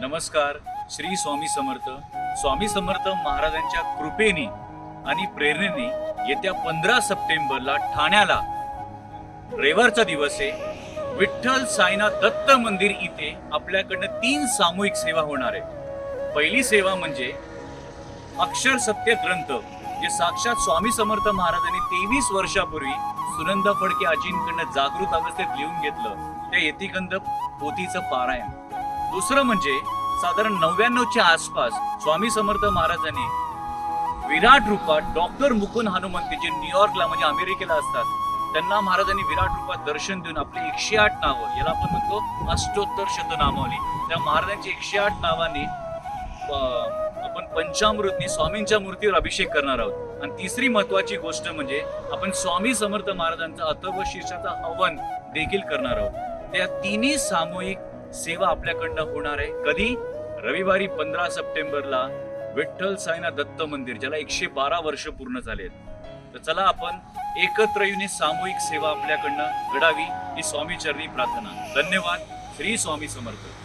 नमस्कार श्री स्वामी समर्थ. स्वामी समर्थ महाराजांच्या कृपेने आणि प्रेरणेने येत्या पंधरा सप्टेंबरला ठाण्याला. रविवारचा दिवस आहे. विठ्ठल साईनाथ दत्त मंदिर इथे आपल्याकडनं तीन सामूहिक सेवा होणार आहे पहिली सेवा म्हणजे अक्षर सत्य ग्रंथ जे साक्षात स्वामी समर्थ महाराजांनी तेवीस वर्षापूर्वी सुनंदा फडके आजींकडनं जागृत अवस्थेत लिहून घेतलं. त्या यतिगंध पोथीचं पारायण. दुसरं म्हणजे साधारण नव्याण्णवच्या आसपास स्वामी समर्थ महाराजांनी विराट रूपात डॉक्टर मुकुंद हनुमंती जे न्यूयॉर्कला म्हणजे अमेरिकेला असतात. त्यांना महाराजांनी विराट रूपात दर्शन देऊन आपली एकशे आठ नावं याला आपण म्हणतो अष्टोत्तर शतनामावली त्या महाराजांची एकशे आठ नावाने आपण पंचामृतनी स्वामींच्या मूर्तीवर अभिषेक करणार आहोत. आणि तिसरी महत्वाची गोष्ट म्हणजे आपण स्वामी समर्थ महाराजांचा अथर्व शीर्षाचा हवन देखील करणार आहोत. त्या तिन्ही सामूहिक सेवा आपल्याकडनं होणार आहे. कधी? रविवारी पंधरा सप्टेंबरला विठ्ठल साईना दत्त मंदिर ज्याला एकशे बारा वर्ष पूर्ण झालेत तर चला आपण एकत्र येऊन सामूहिक सेवा आपल्याकडनं घडावी ही स्वामी चरणी प्रार्थना. धन्यवाद. श्री स्वामी समर्थ.